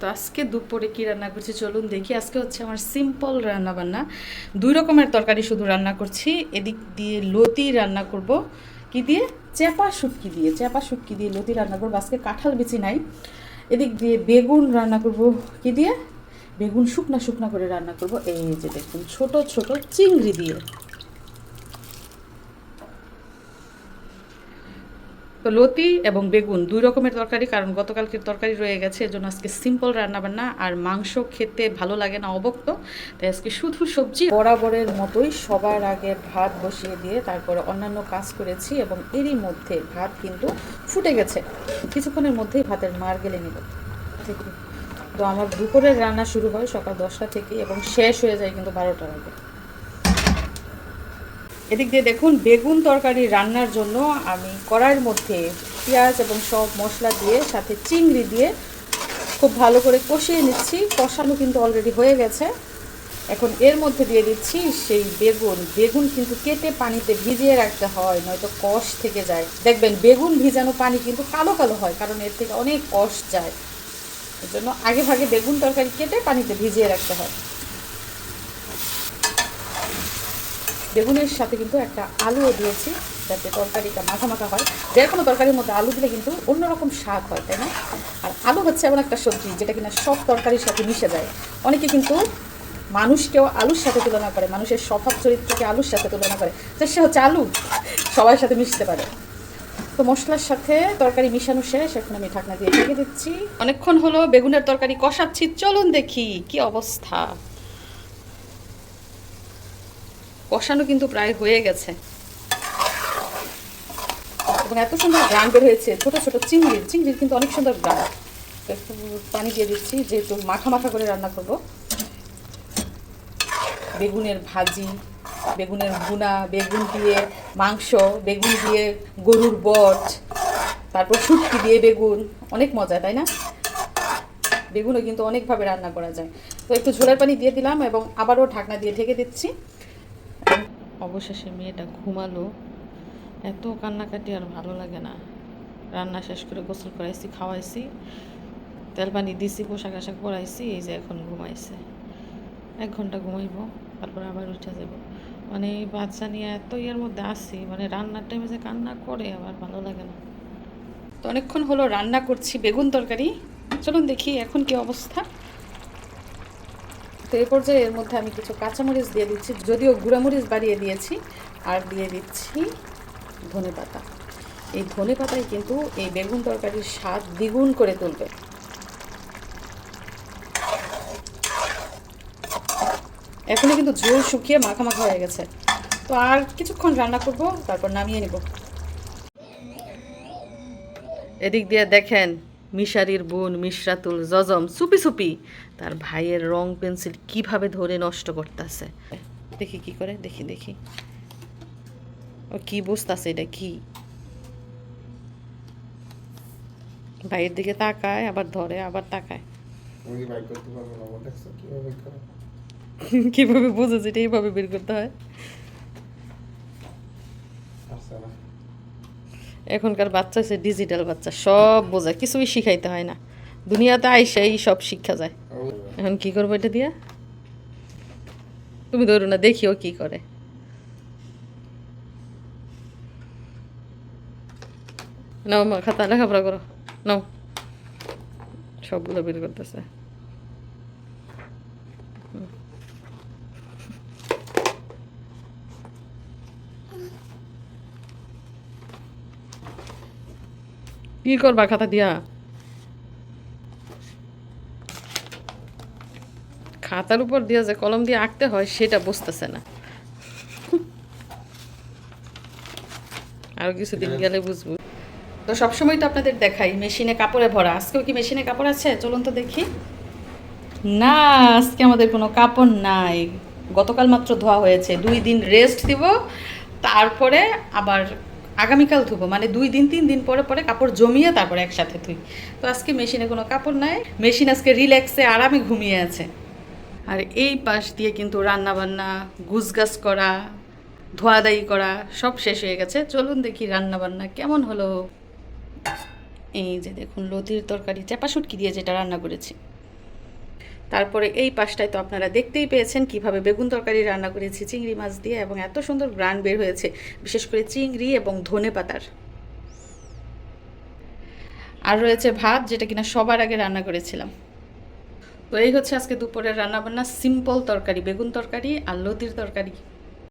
তো আজকে দুপুরে কি রান্না করছি চলুন দেখি। আজকে হচ্ছে আমার সিম্পল রান্না বান্না দুই রকমের তরকারি শুধু রান্না করছি। এদিক দিয়ে লতি রান্না করব। কি দিয়ে? চেপা শুটকি দিয়ে। চেপা শুটকি দিয়ে লতি রান্না করব। আজকে কাঁঠাল বিচি নাই। এদিক দিয়ে বেগুন রান্না করব। কি দিয়ে? বেগুন শুকনা শুকনা করে রান্না করব। এই যে দেখুন, ছোট ছোট চিংড়ি দিয়ে। তো লতি এবং বেগুন দুই রকমের তরকারি, কারণ গতকালকের তরকারি রয়ে গেছে, এজন্য আজকে সিম্পল রান্নাবান্না আর মাংস খেতে ভালো লাগে না অবক্ত। তাই আজকে শুধু সবজি বরাবরের মতোই সবার আগে ভাত বসিয়ে দিয়ে তারপরে অন্যান্য কাজ করেছি এবং এরই মধ্যে ভাত কিন্তু ফুটে গেছে। কিছুক্ষণের মধ্যেই ভাতের মার গেলে ঠিক তো আমার দুপুরের রান্না শুরু হয় সকাল দশটা থেকে এবং শেষ হয়ে যায় কিন্তু বারোটার আগে। এদিক দিয়ে দেখুন, বেগুন তরকারি রান্নার জন্য আমি কড়াইয়ের মধ্যে পেঁয়াজ এবং সব মশলা দিয়ে, সাথে চিংড়ি দিয়ে খুব ভালো করে কষিয়ে নিচ্ছি। কষানো কিন্তু অলরেডি হয়ে গেছে। এখন এর মধ্যে দিয়ে দিচ্ছি সেই বেগুন। বেগুন কিন্তু কেটে পানিতে ভিজিয়ে রাখতে হয়, নয়তো কষ থেকে যায়। দেখবেন, বেগুন ভিজানো পানি কিন্তু কালো কালো হয়, কারণ এর থেকে অনেক কষ যায়। এর জন্য আগে ভাগে বেগুন তরকারি কেটে পানিতে ভিজিয়ে রাখতে হয়। বেগুনের সাথে কিন্তু একটা আলুও দিয়েছি, যাতে তরকারিটা মাখা মাখা হয়। যে কোনো তরকারির মধ্যে আলু দিলে কিন্তু অন্যরকম শাক হয়, তাই না? আর আলু হচ্ছে এমন একটা সবজি যেটা কিনা সব তরকারির সাথে মিশে যায়। অনেকে কিন্তু মানুষকেও আলুর সাথে তুলনা করে, মানুষের স্বভাব চরিত্রকে আলুর সাথে তুলনা করে। যে সে হচ্ছে আলু, সবার সাথে মিশতে পারে। তো মশলার সাথে তরকারি মিশানো শেষ, এখন আমি ঢাকনা দিয়ে ঢেকে দিচ্ছি। অনেকক্ষণ হলো, বেগুনের তরকারি কষাচ্ছি, চলুন দেখি কি অবস্থা। কষানো কিন্তু প্রায় হয়ে গেছে। এবং এত সুন্দর গ্রান বের হয়েছে, ছোট ছোট চিংড়ির চিংড়ির কিন্তু অনেক সুন্দর গ্রান। একটু পানি দিয়ে দিচ্ছি, যেহেতু মাখা মাখা করে রান্না করব। বেগুনের ভাজি, বেগুনের ভুনা, বেগুন দিয়ে মাংস, বেগুন দিয়ে গরুর বট, তারপর শুটকি দিয়ে বেগুন, অনেক মজা, তাই না? বেগুনও কিন্তু অনেকভাবে রান্না করা যায়। তো একটু ঝোলের পানি দিয়ে দিলাম এবং আবারও ঢাকনা দিয়ে ঢেকে দিচ্ছি। অবশেষে মেয়েটা ঘুমালো। এত কান্নাকাটি আর ভালো লাগে না। রান্না শেষ করে গোসল করাইছি, খাওয়াইছি, তেল পানি দিছি, পোশাক আশাক পরাইছি, এই যে এখন ঘুমাইছে। এক ঘণ্টা ঘুমাইব, তারপর আবার উঠে যাব। মানে এই বাচ্চা নিয়ে এত ইয়ের মধ্যে আসি মানে রান্নার টাইমে যে কান্না করে, আবার ভালো লাগে না। তো অনেকক্ষণ হলো রান্না করছি, বেগুন তরকারি। চলুন দেখি এখন কি অবস্থা। তো এই পর্যায়ে এর মধ্যে আমি কিছু কাঁচামরিচ দিয়ে দিচ্ছি, যদিও গুঁড়ামরিচ বাড়িয়ে দিয়েছি, আর দিয়ে দিচ্ছি ধনে পাতা। এই ধনে পাতায় কিন্তু এই বেগুন তরকারির স্বাদ দ্বিগুণ করে তুলবে। এখনই কিন্তু ঝোল শুকিয়ে মাখা মাখা হয়ে গেছে। তো আর কিছুক্ষণ রান্না করব, তারপর নামিয়ে নেব। এদিক দিয়ে দেখেন মিশারির বোন মিশরাতুল জজম সুপি সুপি তার ভাইয়ের রং পেন্সিল কীভাবে ধরে নষ্ট করতেছে। দেখি কি করে দেখি দেখি। ও কি বুঝতেছে এটা কি? ভাইয়ের দিকে তাকায় আবার ধরে আবার তাকায়। কীভাবে বুঝেছে এটা এইভাবে বের করতে হয় আসছে না এখনকার বাচ্চা হচ্ছে ডিজিটাল বাচ্চা, সব বোঝে কিছুই শিখাইতে হয় না। দুনিয়াতে আইসাই সব শিক্ষা যায়। এখন কি করব এটা দিয়া? তুমি ধরো না, দেখিও কি করে। নাও মা, খাতা, লেখাপড়া করো। নাও। সবগুলো বের করতেছে। কি করবা খাতা দিয়া? খাতার উপর দিয়ে যে কলম দিয়ে আঁকতে হয়, সেটা বুঝতেছে না। আরও কিছুদিন গেলে বুঝব। তো সবসময় তো আপনাদের দেখাই, মেশিনে কাপড়ে ভরা। আজকেও কি মেশিনে কাপড় আছে? চলুন তো দেখি। না, আজকে আমাদের কোনো কাপড় নাই। গতকাল মাত্র ধোয়া হয়েছে। দুই দিন রেস্ট দিব, তারপরে আবার আগামীকাল ধুবো মানে দুই দিন, তিন দিন পরে পরে কাপড় জমিয়ে তারপরে একসাথে ধুই। তো আজকে মেশিনে কোনো কাপড় নাই। মেশিন আজকে রিল্যাক্সে, আরামে ঘুমিয়ে আছে। আর এই পাশ দিয়ে কিন্তু রান্না বান্না গুছগাছ করা ধোয়াদাই করা সব শেষ হয়ে গেছে। চলুন দেখি রান্না বান্না কেমন হলো। এই যে দেখুন, লতির তরকারি চাপা শুটকি দিয়ে যেটা রান্না করেছি। তারপরে এই পাশটায় তো আপনারা দেখতেই পেয়েছেন কীভাবে বেগুন তরকারি রান্না করেছি, চিংড়ি মাছ দিয়ে এবং এত সুন্দর গ্রান বের হয়েছে, বিশেষ করে চিংড়ি এবং ধনে পাতার। আর রয়েছে ভাত, যেটা কিনা সবার আগে রান্না করেছিলাম। তো এই হচ্ছে আজকে দুপুরের রান্নাবান্না সিম্পল তরকারি, বেগুন তরকারি আর লতির তরকারি।